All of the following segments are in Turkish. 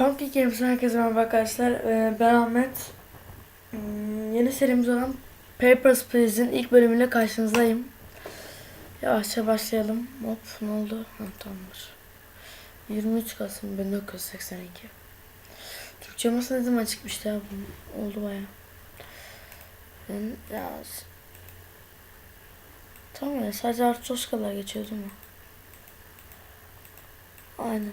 Pumpkin Games'den herkese merhaba arkadaşlar. Ee, ben Ahmet. Hmm, Yeni serimiz olan Papers, Please'in ilk bölümüyle karşınızdayım. Yavaşça başlayalım. Hop ne oldu? Ha, tamamdır. 23 Kasım 1982. Türkçe masa ne zaman çıkmıştı ya? Oldu baya. Ya... Tamam ya sadece Artoskalar geçiyor değil mi? Aynen.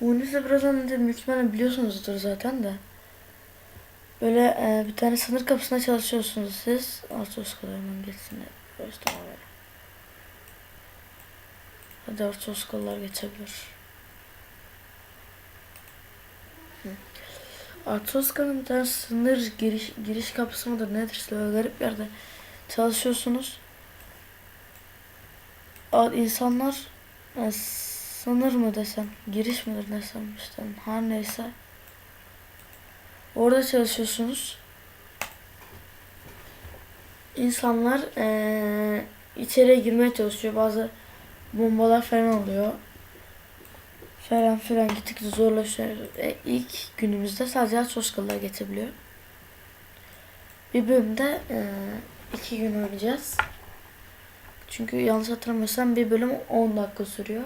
Unis'e biraz önce büyük ihtimalle biliyorsunuzdur zaten de. Böyle e, bir tane sınır kapısına çalışıyorsunuz siz. Artos kadar hemen geçsin. Evet tamam öyle. Hadi Artos kadar geçebilir. Artoska'nın bir tane sınır giriş, giriş kapısı mıdır nedir işte böyle garip yerde çalışıyorsunuz. İnsanlar e, sınır mı desem, giriş midir desem işte her neyse. Orada çalışıyorsunuz. İnsanlar eee içeriye girmeye çalışıyor. Bazı bombalar falan oluyor. Falan filan gittikçe zorlaşıyor. E, ilk günümüzde sadece Soskalılar geçebiliyor. Bir bölümde eee, iki gün oynayacağız. Çünkü yanlış hatırlamıyorsam bir bölüm 10 dakika sürüyor.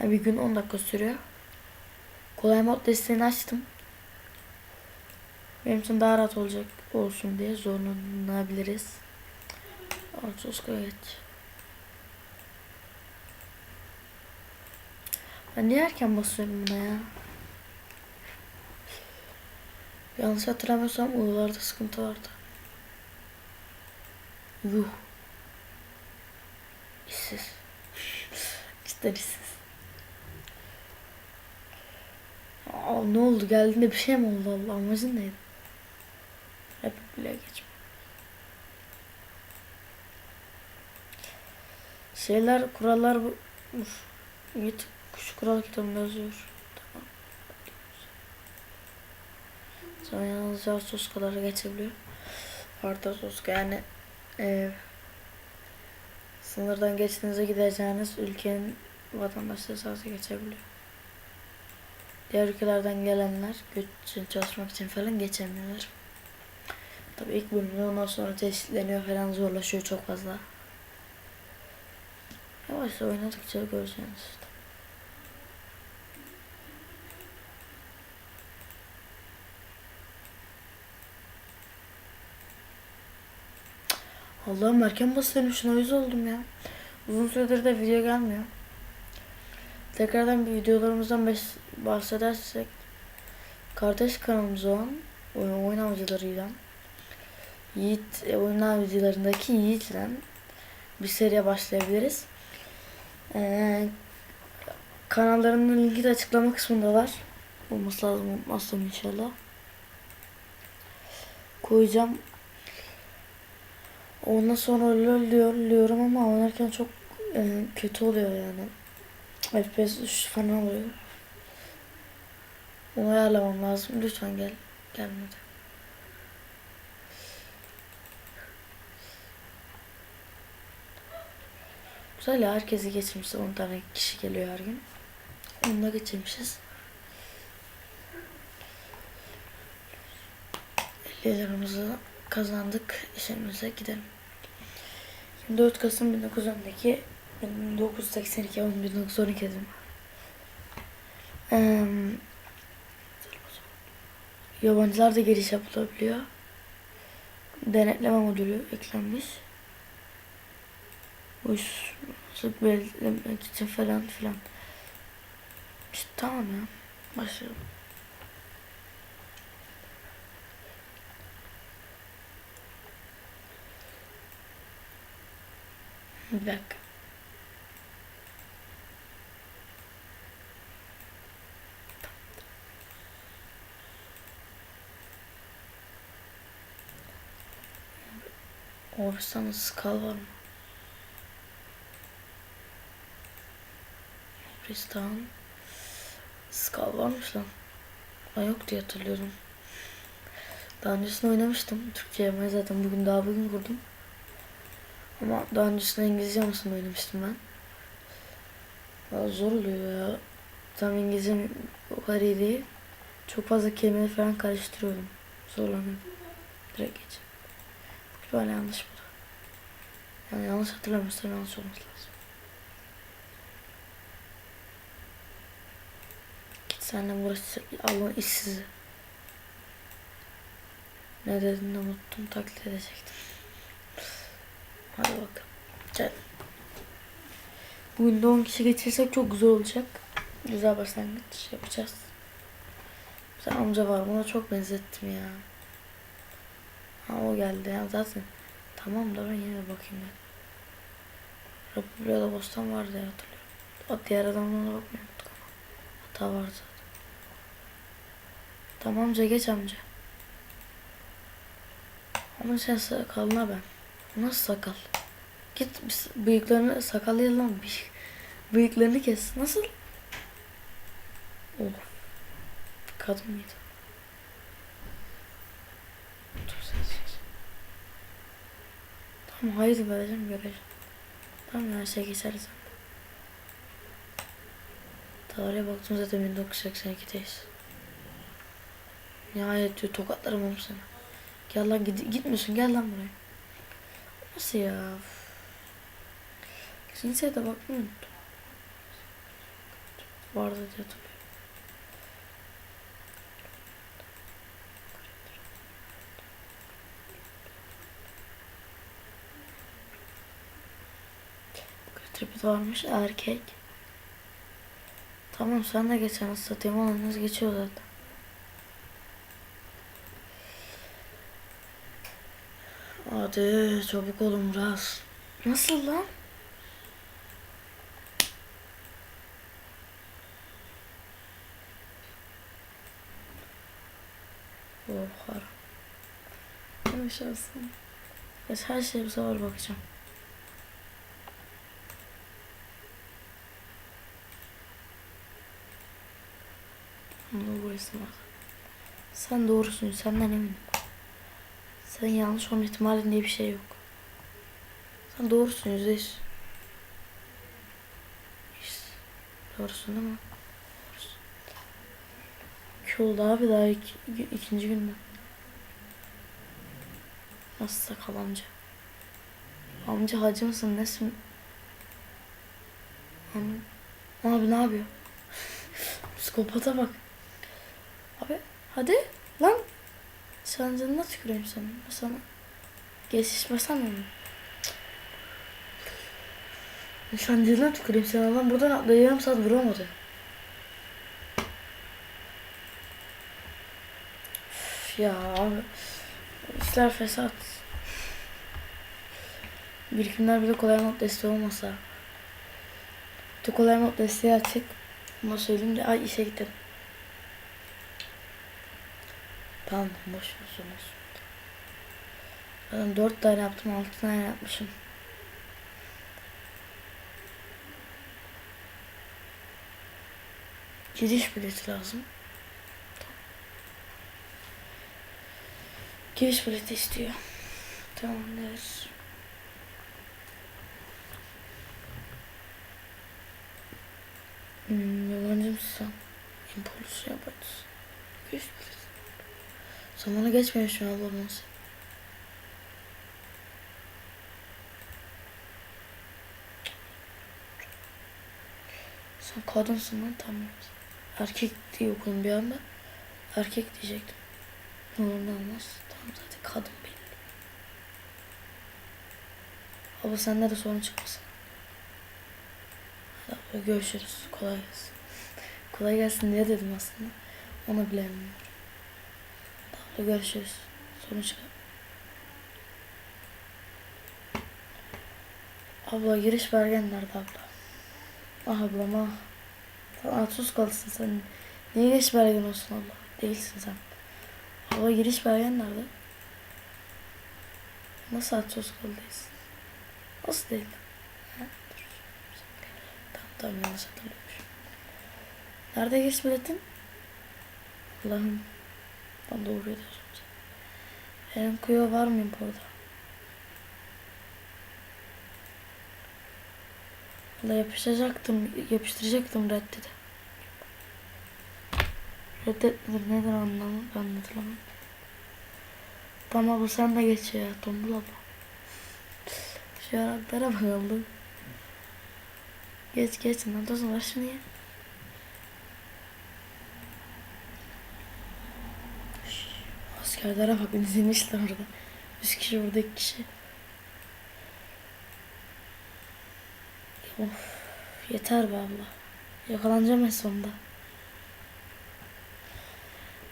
Yani bir gün 10 dakika sürüyor. Kolay mod desteğini açtım. Benim için daha rahat olacak olsun diye zorlanabiliriz. Artos geç. Ben niye erken basıyorum buna ya? Yanlış hatırlamıyorsam U'larda sıkıntı vardı. Yuh. İşsiz. İşte işsiz. Aa, ne oldu? Geldiğinde bir şey mi oldu Allah? Amacın neydi? Hep bile geçme. Şeyler, kurallar bu. Git şu kural kitabında yazıyor. Tamam. Sonra yalnızca sos kadar geçebiliyor. Arda sos yani e, sınırdan geçtiğinizde gideceğiniz ülkenin vatandaşları sadece geçebiliyor. Diğer ülkelerden gelenler göç için çalışmak için falan geçemiyorlar. Tabii ilk bölümde ondan sonra çeşitleniyor falan zorlaşıyor çok fazla. Yavaş oynadıkça göreceğiniz. Allah'ım erken basıyorum şuna yüz oldum ya. Uzun süredir de video gelmiyor. Tekrardan bir videolarımızdan bahsedersek kardeş kanalımız olan oyun, avcılarıyla Yiğit e, oyun avcılarındaki Yiğit'le bir seriye başlayabiliriz. Ee, kanallarının linki de açıklama kısmında var. Olması lazım olmazsa inşallah. Koyacağım. Ondan sonra lol diyor, diyorum ama oynarken çok e, kötü oluyor yani. FPS 3 falan oluyor. Onu ayarlamam lazım. Lütfen gel. Gelmedi. Güzel ya herkesi geçmişiz. 10 tane kişi geliyor her gün. Onu da geçirmişiz. 50 liramızı kazandık. İşimize gidelim. 24 Kasım 1912 1982 1912 dedim. Eee yabancılar da giriş yapılabiliyor. Denetleme modülü eklenmiş. Uyuşsuzluk belirlemek için falan filan. İşte tamam ya. Başlayalım. Bir dakika. Orbistan skal var mı? Orbistan skal varmış lan. Ben yok diye hatırlıyorum. Daha öncesinde oynamıştım. Türkçe zaten bugün daha bugün kurdum. Ama daha öncesinde İngilizce yamasında oynamıştım ben. Valla zor oluyor ya. Tam İngilizcem o kadar iyi değil. Çok fazla kelimeleri falan karıştırıyorum. Zorlanıyorum. Direkt geç. Böyle yanlış. Yani yanlış hatırlamıyorsam yanlış olması lazım. Git senden burası Allah'ın işsizi. Ne dediğini unuttum taklit edecektim. Hadi bakalım. Gel. Bugün de 10 kişi geçirsek çok güzel olacak. Güzel başlangıç yapacağız. Bir amca var. Buna çok benzettim ya. Ha o geldi ya zaten. Tamam da ben yine bakayım ben. Republika'da bostan vardı ya hatırlıyorum. O diğer adamlara bakmıyorduk ama. Hata vardı. Tamam geç amca. Ama sen sakalına ben. Nasıl sakal? Git bıyıklarını sakallı lan bir bıyıklarını kes. Nasıl? Oh. Kadın mıydı? Dur sessiz. Tamam hayır vereceğim göreceğim. Tamam her şey geçer sen. Tarihe baktım zaten 1982'deyiz. Nihayet diyor tokatlarım oğlum sana. Gel lan gid gitmiyorsun gel lan buraya. Nasıl ya? Cinsiyete bakmayı unuttum. Vardı diye. Varmış erkek. Tamam sen de geçen satayım olanınız geçiyor zaten. Hadi çabuk olun biraz. Nasıl lan? Oh haram. Yavaş olsun. Her şeye bir sefer bakacağım. Bunu burası. Sen doğrusun, senden eminim. Sen yanlış olma ihtimalin diye bir şey yok. Sen doğrusun yüzde yüz. Yüz. Doğrusun değil mi? Oldu abi daha iki, ikinci günde. Nasıl sakal amca? Amca hacı mısın nesin? Abi, abi ne yapıyor? Psikopata bak. Abi hadi lan. Sen canına tüküreyim senin. Ben sana geçişmesem mi? Sen canına tüküreyim sen lan buradan atlayı yarım saat vuramadı. Üf ya abi. İşler fesat. Birikimler bir de kolay mod desteği olmasa. De kolay mod desteği açık. Ama söyleyeyim de ay işe gittim. Tamam boş sonra. Ben dört tane yaptım altı tane yapmışım. Giriş bileti lazım. Giriş bileti istiyor. Tamamdır. Hmm, yabancı mısın? İmpuls yaparız. Giriş bileti. Zamanı şu an ablamız. Sen kadınsın lan tamam. Erkek diye okudum bir anda. Erkek diyecektim. Ne olmaz. Tamam zaten kadın belli. Abla sende de sorun çıkmasın. Hadi görüşürüz. Kolay gelsin. Kolay gelsin diye dedim aslında. Onu bilemiyorum. Hadi görüşürüz. Çıkar. Abla giriş belgen nerede abla? Ah ablam ah. Sen atsuz kalsın sen. Niye giriş belgen olsun abla? Değilsin sen. Abla giriş belgen nerede? Nasıl atsuz kaldıyız? Nasıl değil? Tamam tamam yanlış hatırlıyormuşum. Nerede giriş biletin? Allah'ım. Ben doğru ederim. Eren kuyu var mıyım burada? Aslında yapıştıracaktım, yapıştıracaktım reddede. Reddet midir nedir anlamı ben de hatırlamam. Tamam bu sen de geç ya tombul abla. Şu yaraklara bakalım. Geç geç lan dostum ver şunu ya. Askerlere bak dizilmişler orada. 100 kişi burada 2 kişi. Of yeter be abla. Yakalanacağım en sonunda.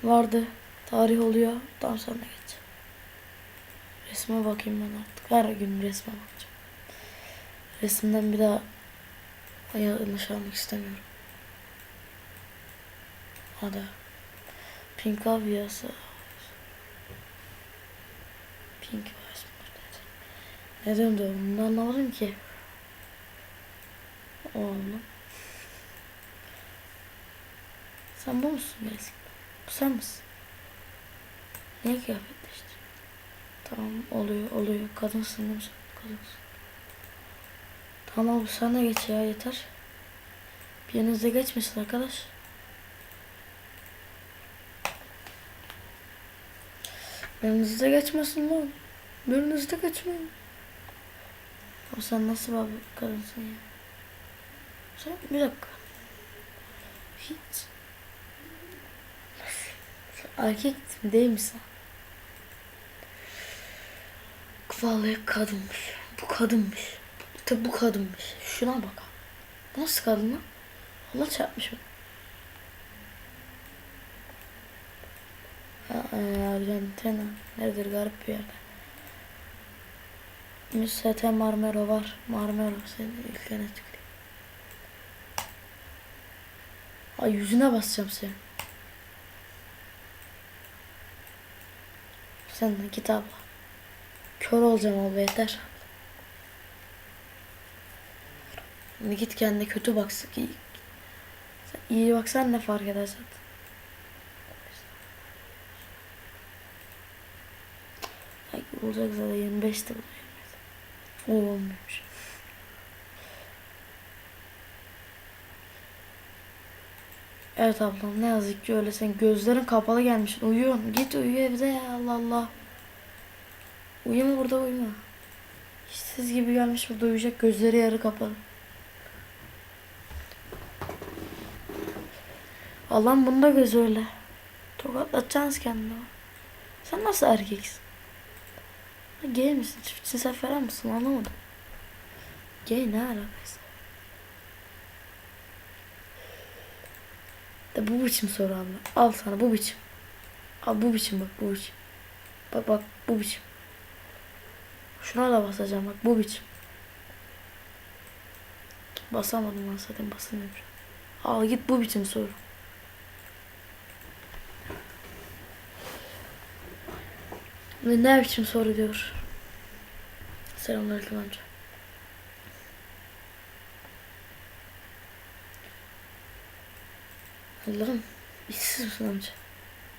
Vardı. Tarih oluyor. Tam sonra geç. Resme bakayım ben artık. Her gün resme bakacağım. Resimden bir daha yanlış almak istemiyorum. Hadi. Pink avyası. Pink avyası. Ne diyorum da onu da anlamadım ki. Oğlum. Sen bu musun gerçekten? Bu sen misin? Niye kıyafet değiştirdin? Tamam oluyor oluyor. Kadınsın değil mi sen? Kadınsın. Tamam bu sana geç ya yeter. Bir yanınızda geçmesin arkadaş. Yanınızda geçmesin lan. Birinizde geçmeyin. O sen nasıl bir kadınsın ya? Sen bir dakika. Hiç. Sen erkek değil misin? Vallahi kadınmış. Bu kadınmış. Tabi bu kadınmış. Şuna bak. Bu nasıl kadın lan? Allah çarpmış mı? Arjantina. Neredir garip bir yerde. Müsete Marmero var. Marmero senin ülkene tüküreyim. Ay yüzüne basacağım seni. Sen de git abla. Kör olacağım abla yeter. Şimdi git kendine kötü baksın. İyi baksan ne fark eder zaten. Ay, olacak zaten 25'te bu. O olmuyormuş. Evet ablam ne yazık ki öyle. Sen gözlerin kapalı gelmişsin uyuyorsun. Git uyu evde ya Allah Allah. Uyuma burada uyuma. İşsiz gibi gelmiş burada uyuyacak gözleri yarı kapalı. Allah'ım bunda göz öyle. Tokatlatacaksınız kendini. Sen nasıl erkeksin Gay misin çift cinsel falan mısın anlamadım Gay ne alakası De bu biçim soru anla. Al sana bu biçim. Al bu biçim bak bu biçim. Bak bak bu biçim. Şuna da basacağım bak bu biçim. Basamadım lan zaten basamıyorum. Al git bu biçim soru. Ve ne biçim soru diyor. Selamünaleyküm amca. Allah'ım işsiz misin amca?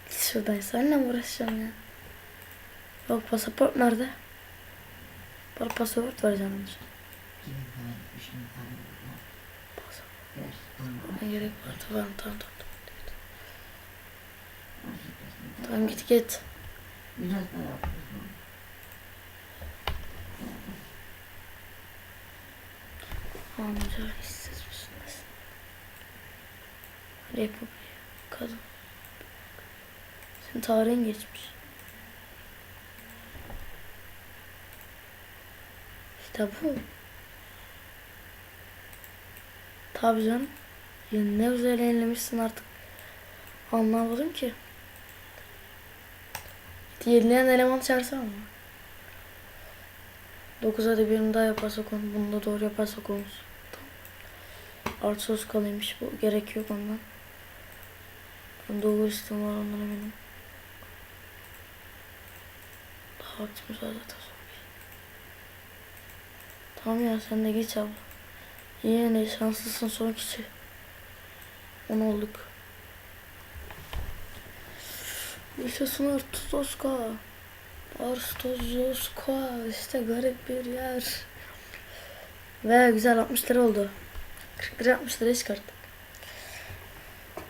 Git şuradan seninle mi uğraşacağım ya? Yok pasaport nerede? Bana pasaport vereceğim amca. Ne gerek var? Tamam tamam tamam. Tamam git git. Amca işsiz misin? Republik. Kadın. Senin tarihin geçmiş. İşte bu. Tabii canım. Ya ne güzel yenilemişsin artık. Anlamadım ki. Yenileyen eleman çağırsana mı? 9 hadi birini daha yaparsak onu. Bunu da doğru yaparsak olmuş. Tamam. Artı sos kalıymış bu. Gerek yok ondan. Ben doğru istem var ondan eminim. Daha vaktimiz var zaten. Tamam ya sen de geç abla. İyi ne şanslısın son kişi. On olduk. Yaşasın Artuzoska. Artuzoska. İşte garip bir yer. Ve güzel 60 lira oldu. 40 lira 60 liraya çıkarttık.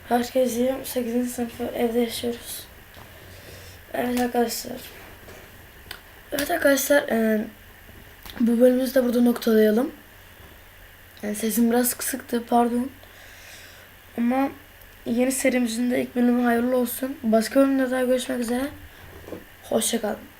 Herkes iyi. 8. sınıfı evde yaşıyoruz. Evet arkadaşlar. Evet arkadaşlar. e, bu bölümümüzü de burada noktalayalım. Yani sesim biraz kısıktı pardon. Ama yeni serimizin de ilk bölümü hayırlı olsun. Başka bölümde daha görüşmek üzere. Hoşçakalın.